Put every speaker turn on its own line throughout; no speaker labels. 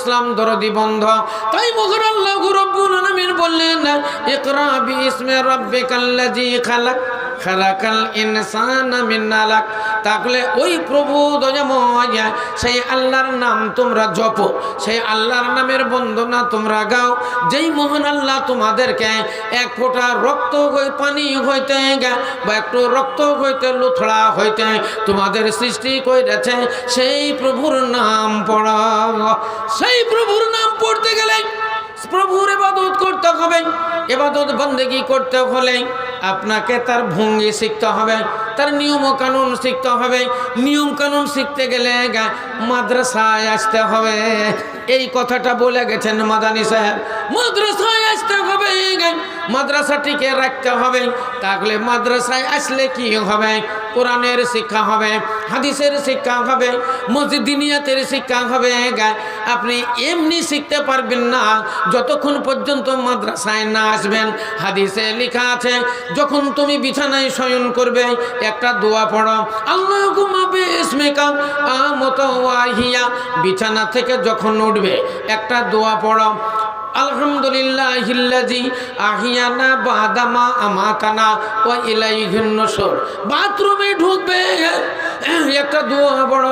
ইসলাম দরদি বন্ধ। তাই মগর আল্লাহ রব্বুল আলামিন বললেন, ইকরা বিইসমি রব্বিকাল্লাযী খালাক, খালাকাল ইনসানা মিন আলাক তাহলে ওই প্রভু দয়াময়, সেই আল্লাহর নাম তোমরা জপো, সেই আল্লাহর নামের বন্দনা তোমরা গাও। যেই মোহন আল্লাহ তোমাদেরকে এক ফোঁটা রক্ত পানি হইতে বা একটু রক্ত হইতে লুথড়া হইতে তোমাদের সৃষ্টি করেছে সেই প্রভুর নাম পড়া সেই প্রভুর নাম পড়তে গেলে প্রভুর এবাদত করতে হবে এবাদত বন্দেগি করতে হলে আপনাকে তার ভঙ্গি শিখতে হবে, তার নিয়ম কানুন শিখতে হবে। নিয়ম কানুন শিখতে গেলে মাদ্রাসায় আসতে হবে। এই কথাটা বলে গেছেন মাদানি সাহেব। মাদ্রাসায় আসতে হবে মাদ্রাসাটিকে রাখতে হবে? তাহলে মাদ্রাসায় আসলে কি হবে? কোরআনের শিক্ষা হবে, হাদিসের শিক্ষা হবে, মসজিদ দিনিয়াতের শিক্ষা হবে। আপনি এমনি শিখতে পারবেন না, যতক্ষণ পর্যন্ত মাদ্রাসায় না আসবেন। হাদিসে লেখা আছে, যখন তুমি বিছানায় শয়ন করবে, একটা দোয়া পড়ো, আল্লাহ বিছানা থেকে যখন উঠবে, একটা দোয়া পড়ো আলহামদুলিল্লাহ আহিয়ানা বাদামা বাথরুমে ঢুকবে একটা দোয়া বড়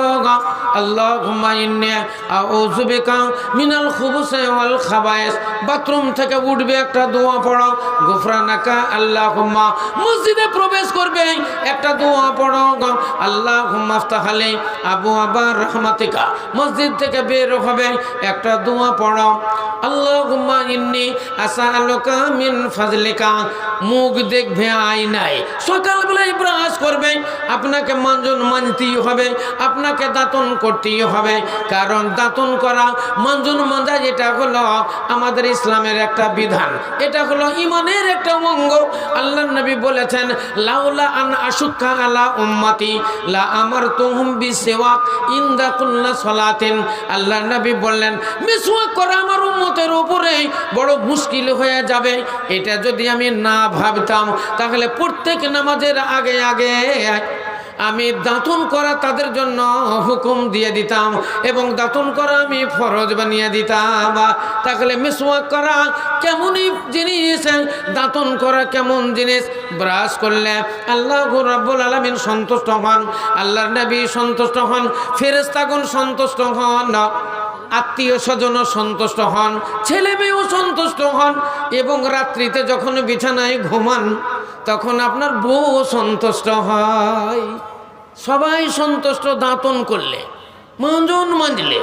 আল্লাহ ঘুমাইন্নে আউযু বিকা মিনাল খুবুসে ওয়াল খাবায়েস। বাথরুম থেকে উঠবে একটা দোয়া পড়ো, গুফরানাকা আল্লাহুম্মা। মসজিদে প্রবেশ করবে, একটা দোয়া পড়ো আল্লাহুম্মা আফতাহালি আবু আবার রহমাতিকা। মসজিদ থেকে বের হবে, একটা দোয়া পড়ো। আল্লাহুম্মা ইন্নি আসআলুকা মিন ফাজলিকা। মুখ দেখবে আয়নায় সকালবেলায় ব্রাশ করবে, আপনাকে মানজন মানতেই হবে, আপনাকে দাঁতন করতেই হবে। কারণ দাঁতন করা মানজন মাজা এটা হলো আমাদের ইসলামের একটা বিধান। এটা হলো ইমানের একটা অঙ্গ। আল্লাহ নবী বলেছেন, লাউলা আন আশুক্কা আলা উম্মাতি, লা আমার তুহুম বিসওয়াক ইনদা কুল্লা সলাতিন। আল্লাহ নবী বললেন, মিসওয়াক করা আমার উম্মতের উপরে বড় মুশকিল হয়ে যাবে। এটা যদি আমি না ভাবতাম, তাহলে প্রত্যেক নামাজের আগে আগে আমি দাঁতন করা তাদের জন্য হুকুম দিয়ে দিতাম এবং দাঁতন করা আমি ফরজ বানিয়ে দিতাম। তাহলে মিসওয়াক করা কেমনই জিনিস? দাঁতন করা কেমন জিনিস? ব্রাশ করলে আল্লাহ রাব্বুল আলামিন সন্তুষ্ট হন, আল্লাহর নবী সন্তুষ্ট হন ফেরেস্তাগুন সন্তুষ্ট হন, আত্মীয় স্বজনও সন্তুষ্ট হন ছেলে মেয়েও সন্তুষ্ট হন এবং রাত্রিতে যখন বিছানায় ঘুমান তখন আপনার বউ সন্তুষ্ট হয়। সবাই সন্তুষ্ট দাঁতন করলে মাঞ্জন মাজলে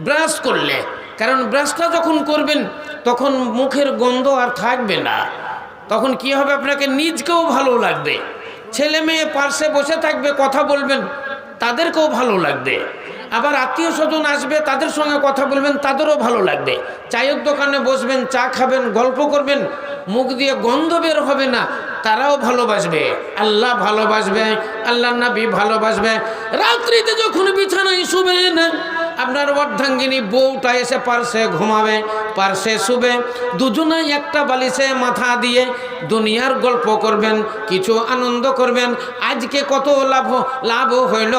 ব্রাশ করলে। কারণ ব্রাশটা যখন করবেন, তখন মুখের গন্ধ আর থাকবে না। তখন কি হবে আপনাকে নিজকেও ভালো লাগবে। ছেলে মেয়ে পার্শ্বে বসে থাকবে, কথা বলবেন, তাদেরকেও ভালো লাগবে। আবার আত্মীয় স্বজন আসবে, তাদের সঙ্গে কথা বলবেন, তাদেরও ভালো লাগবে। চায়ের দোকানে বসবেন, চা খাবেন, গল্প করবেন, মুখ দিয়ে গন্ধ বের হবে না। তারাও ভালোবাসবে, আল্লাহ ভালোবাসবে আল্লাহ নাবি ভালোবাসবে। রাত্রিতে যখন বিছানায় শুবেন, আপনার অর্ধাঙ্গিনী বউটা এসে পার্শ্বে ঘুমাবে, পার্শ্বে শুবে। দুজনে একটা বালিশে মাথা দিয়ে দুনিয়ার গল্প করবেন, কিছু আনন্দ করবেন। আজকে কত লাভ লাভ হইল,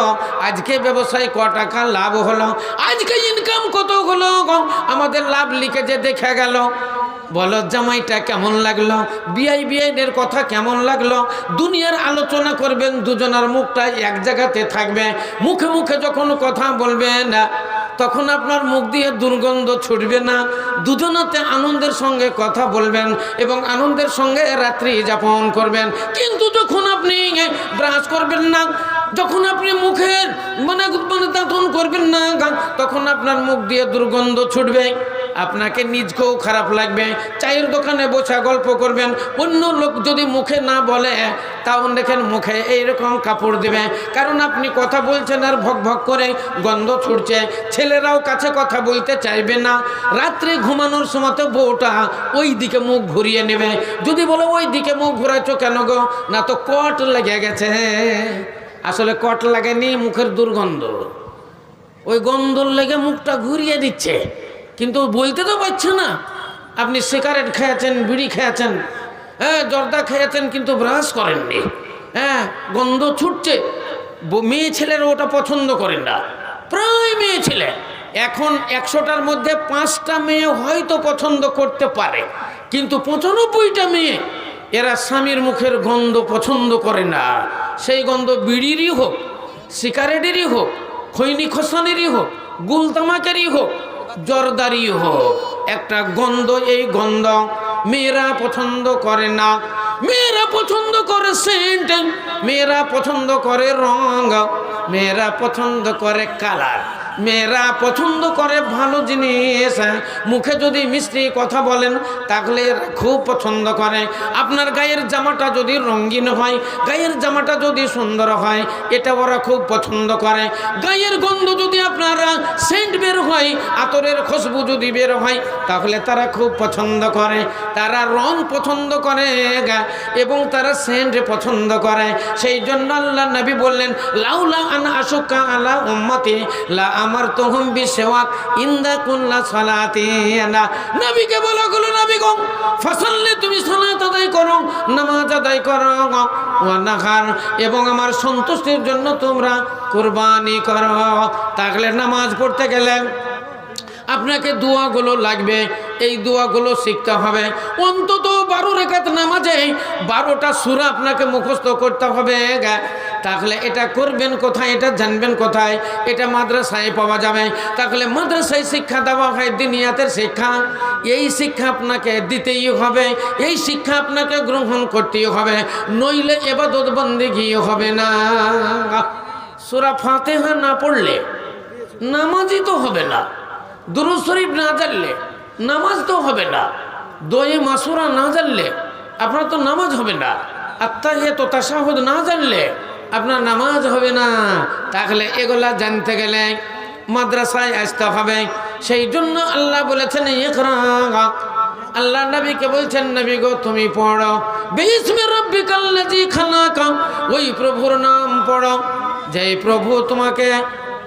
আজকে ব্যবসায় ক টাকা লাভ হলো, আজকে ইনকাম কত হলো আমাদের লাভ লিখে যে দেখে গেল। বলো জামাইটা কেমন লাগল? বিআই বিআইনের কথা কেমন লাগল? দুনিয়ার আলোচনা করবেন, দুজনার মুখটা এক জায়গাতে থাকবে। মুখে মুখে যখন কথা বলবেন, তখন আপনার মুখ দিয়ে দুর্গন্ধ ছুটবে না। দুজনাতে আনন্দের সঙ্গে কথা বলবেন এবং আনন্দের সঙ্গে রাত্রি যাপন করবেন। কিন্তু যখন আপনি ব্রাশ করবেন না, যখন আপনি মুখের মানে মানে দাঁতন করবেন না, তখন আপনার মুখ দিয়ে দুর্গন্ধ ছুটবে। আপনাকে নিজকেও খারাপ লাগবে। চায়ের দোকানে বসে গল্প করবেন। অন্য লোক যদি মুখে না বলে, তাও দেখেন মুখে এইরকম কাপড় দেবে। কারণ আপনি কথা বলছেন আর ভক ভক করে গন্ধ ছুটছে। ছেলেরাও কাছে কথা বলতে চাইবে না। রাত্রে ঘুমানোর সময়তে বউটা ওই দিকে মুখ ঘুরিয়ে নেবে। যদি বলো ওই দিকে মুখ ঘুরাচ্ছ কেন গো? না তো কট লেগে গেছে। আসলে কট লাগেনি মুখের দুর্গন্ধ। ওই গন্ধর লেগে মুখটা ঘুরিয়ে দিচ্ছে। কিন্তু বলতে তো পারছে না। আপনি সিগারেট খেয়েছেন, বিড়ি খেয়েছেন হ্যাঁ জর্দা খেয়েছেন কিন্তু ব্রাশ করেননি হ্যাঁ গন্ধ ছুটছে। মেয়ে ছেলেরা ওটা পছন্দ করেন না। প্রায় মেয়ে ছেলে। এখন একশোটার মধ্যে পাঁচটা মেয়ে হয়তো পছন্দ করতে পারে। কিন্তু পঁচানব্বইটা মেয়ে, এরা স্বামীর মুখের গন্ধ পছন্দ করে না। সেই গন্ধ বিড়িরই হোক, সিগারেটেরই হোক, খৈনি খসানেরই হোক, গুলতামাকেরই হোক জর্দারি হোক। একটা গন্ধ, এই গন্ধ মেয়েরা পছন্দ করে না। মেয়েরা পছন্দ করে সেন্ট, মেয়েরা পছন্দ করে রঙ, মেয়েরা পছন্দ করে কালার। মেয়েরা পছন্দ করে ভালো জিনিস হ্যাঁ। মুখে যদি মিষ্টি কথা বলেন, তাহলে খুব পছন্দ করে। আপনার গায়ের জামাটা যদি রঙিন হয়, গায়ের জামাটা যদি সুন্দর হয়, এটা ওরা খুব পছন্দ করে। গায়ের গন্ধ যদি আপনারা সেন্ট বের হয়, আতরের খুশবু যদি বের হয়, তাহলে তারা খুব পছন্দ করে। তারা রং পছন্দ করে এবং তারা সেন্ট পছন্দ করে। সেই জন্য আল্লাহ নবী বললেন, লাউলা আন আশুকা আলা উম্মতি, লা আমার তহুম বিশেওয়াক, ইন্দা কুল্লা সালাতি না নবীকে বলা গুলো নবী গো, ফসললে তুমি সালাত আদায় করো, নামাজ আদায় করো, ওয়া নাহার, এবং আমার সন্তুষ্টির জন্য তোমরা কুরবানি করো। তাহলে নামাজ পড়তে গেলে আপনাকে দোয়াগুলো লাগবে, এই দোয়াগুলো শিখতে হবে। অন্তত বারো রেখাত নামাজে বারোটা সুরা আপনাকে মুখস্থ করতে হবে। তাহলে এটা করবেন কোথায়? এটা জানবেন কোথায়? এটা মাদ্রাসায় পাওয়া যাবে। তাহলে মাদ্রাসায় শিক্ষা দেওয়া হয় দিনিয়াতের শিক্ষা। এই শিক্ষা আপনাকে দিতেই হবে। এই শিক্ষা আপনাকে গ্রহণ করতেই হবে। নইলে এবার এবাদত বন্দিগি হবে না। সুরা ফাতেহা না পড়লে নামাজই তো হবে না। দুরু শরীফ না জানলে নামাজ তো হবে না। দয়ে মাসুরা না জানলে আপনার তো নামাজ হবে না। আত্মাহে তো তাসাহুদ না জানলে আপনার নামাজ হবে না। তাহলে এগুলা জানতে গেলে মাদ্রাসায় আসতে হবে। সেই জন্য আল্লাহ বলেছেন আল্লাহ নবীকে বলছেন, নবী গো, তুমি পড়ো। বিসমে রব্বিকাল্লাজি খালাকা। ওই প্রভুর নাম পড়ো। যেই প্রভু তোমাকে,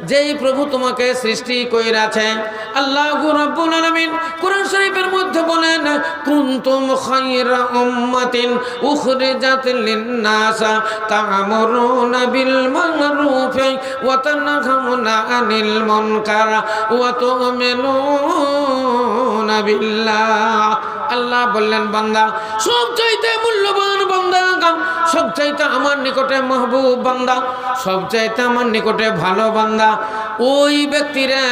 যেই প্রভু তোমাকে সৃষ্টি কইরাছে, আল্লাহ রাব্বুল আলামিন কুনতুম খায়রা উম্মাতিন উখরিজাত লিন-নাস তা'মুরুনা বিল মা'রুফি ওয়া তানহাউনা আনিল মুনকার ওয়া তু'মিনুনা বিল্লাহ। আল্লাহ বললেন, বান্দা সব চাইতে মূল্যবান বান্দা সব চাইতে আমার নিকটে মাহবুব বান্দা সব চাইতে আমার নিকটে ভালো বান্দা। ওই ব্যক্তিরা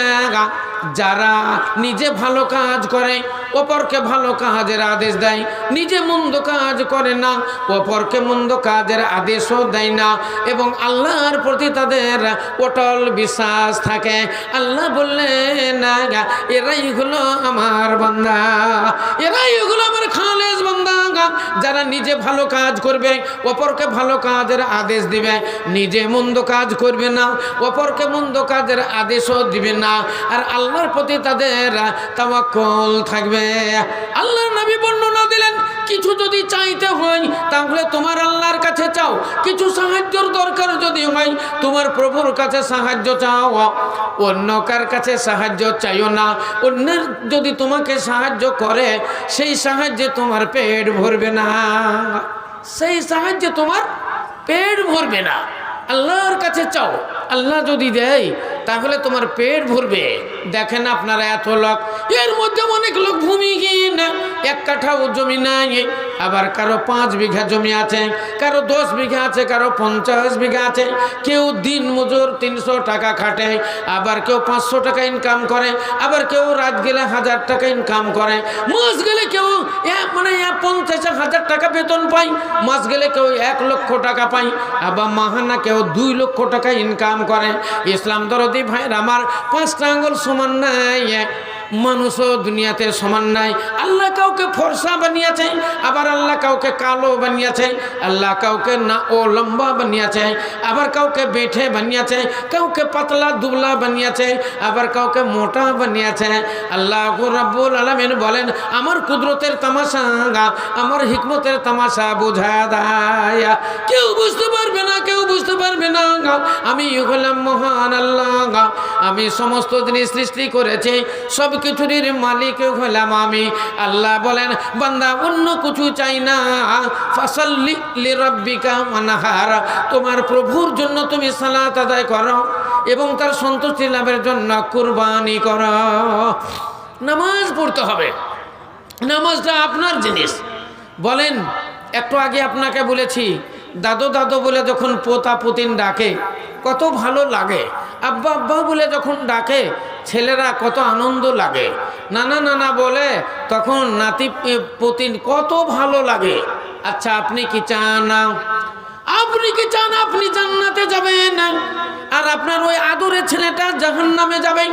যারা নিজে ভালো কাজ করে অপরকে ভালো কাজের আদেশ দেয়, নিজে মন্দ কাজ করে না, অপরকে মন্দ কাজের আদেশও দেয় না। এবং আল্লাহর প্রতি তাদের অটল বিশ্বাস থাকে। আল্লাহ বললেন এরাই হলো আমার বান্দা, এরাই হলো আমার খালেজ বান্দা। যারা নিজে ভালো কাজ করবে, অপরকে ভালো কাজের আদেশ দিবে। নিজে মন্দ কাজ করবে না, অপরকে মন্দ কাজের আদেশও দিবে না। আর আল্লাহর প্রতি তাদের তামাকল থাকবে। আল্লাহর নবী বর্ণনা দিলেন, কিছু যদি চাইতে হয়, তাহলে তোমার আল্লাহর কাছে সাহায্যর দরকার যদি হয়, তোমার প্রভুর কাছে সাহায্য চাও, অন্য কার কাছে সাহায্য চাইও না। অন্যের যদি তোমাকে সাহায্য করে, সেই সাহায্যে তোমার পেট ভরবে না। সেই সাহায্যে তোমার পেট ভরবে না। আল্লাহর কাছে চাও, আল্লাহ যদি দেয়, তাহলে তোমার পেট ভরবে। দেখেন আপনারা এত লোক, এর মধ্যে অনেক লোক ভূমিহীন এক কাঠাও জমি নাই আবার কারও পাঁচ বিঘা জমি আছে, কারও দশ বিঘা আছে, কারও পঞ্চাশ বিঘা আছে। কেউ দিন মজুর তিনশো টাকা খাটে, আবার কেউ পাঁচশো টাকা ইনকাম করে, আবার কেউ রাত গেলে হাজার টাকা ইনকাম করে। মাস গেলে কেউ মানে পঞ্চাশ হাজার টাকা বেতন পায়, মাস গেলে কেউ এক লক্ষ টাকা পায়, আবার মাহানা কেউ দুই লক্ষ টাকা ইনকাম করে। ইসলাম দরদি ভাইয়ের আমার পাঁচটা আঙ্গুল সমান নাই। মানুষও দুনিয়াতে সমান নাই। আল্লাহ কাউকে ফর্সা বানিয়েছে, আবার আল্লাহ কাউকে কালো বানিয়েছে, আল্লাহ কাউকে না ও লম্বা বানিয়েছে, আবার কাউকে বেঠে বানিয়েছে, কাউকে পাতলা দুবলা বানিয়েছে, আবার কাউকে মোটা বানিয়েছে। আল্লাহ রাব্বুল আলামিন বলেন, আমার কুদরতের তামাশা আমার হিকমতের তামাশা বোঝা দেয় কেউ বুঝতে পারবে না, কেউ বুঝতে পারবে না গা। আমি হলাম মহান আল্লাহ গা। আমি সমস্ত জিনিস সৃষ্টি করেছি সব কিছুরই মালিক হলাম আমি। আল্লাহ বলেন, বান্দা, অন্য কিছু চাই না। ফাসাল্লি লিরাব্বিকা মানহার তোমার প্রভুর জন্য তুমি সালাত আদায় করো এবং তার সন্তুষ্টি লাভের জন্য কুরবানি করো। নামাজ পড়তে হবে। নামাজটা আপনার জিনিস। বলেন, একটু আগে আপনাকে বলেছি দাদু দাদো বলে যখন পোতা পুতিন ডাকে, কত ভালো লাগে। আব্বা আব্বা বলে যখন ডাকে, ছেলেরা কত আনন্দ লাগে। নানা নানা বলে, তখন নাতি পুতিন কত ভালো লাগে। আচ্ছা আপনি কি চান আপনি কি চান আপনি জান্নাতে যাবেন? আর আপনার ওই আদরের ছেলেটা জাহান্নামে যাবেন?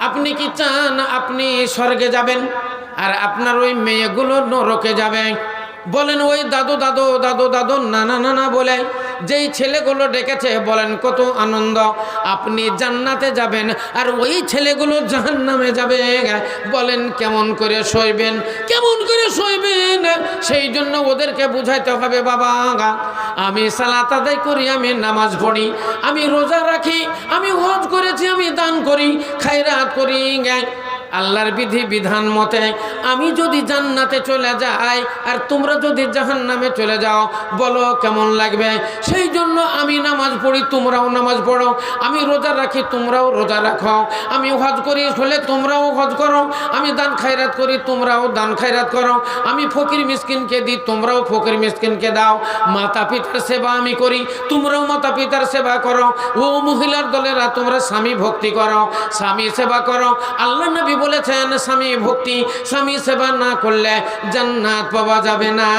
আপনি কি চান আপনি স্বর্গে যাবেন? আর আপনার ওই মেয়েগুলো নরকে যাবে বলেন, ওই দাদু দাদু দাদু দাদু নানা নানা বলে। যেই ছেলেগুলো ডেকেছে, বলেন, কত আনন্দ। আপনি জান্নাতে যাবেন আর ওই ছেলেগুলো জাহান নামে যাবে। বলেন, কেমন করে সইবেন, কেমন করে সইবেন? সেই জন্য ওদেরকে বুঝাইতে হবে, বাবা আমি সালাত আদায় করি, আমি নামাজ পড়ি, আমি রোজা রাখি, আমি হজ করেছি, আমি দান করি, খায়রাত করি আল্লাহর বিধি, বিধান মতে, আমি যদি জান্নাতে চলে যাই আর তোমরা যদি জাহান নামে চলে যাও, বলো কেমন লাগবে? সেই জন্য আমি নামাজ পড়ি, তোমরাও নামাজ পড়ো। আমি রোজা রাখি, তোমরাও রোজা রাখো। আমি হজ করি, হলে তোমরাও হজ করো। আমি দান খায়রাত করি, তোমরাও দান খায়রাত করো। আমি ফকির মিসকিনকে দিই, তোমরাও ফকির মিসকিনকে দাও। মাতা পিতার সেবা আমি করি, তোমরাও মাতা পিতার সেবা করো। ও মহিলার দলেরা, তোমরা স্বামী ভক্তি করো, স্বামী সেবা করো। আল্লাহ নবী বলেছেন, স্বামী ভক্তি, স্বামী সেবা না করলে জান্নাত পাওয়া যাবে না।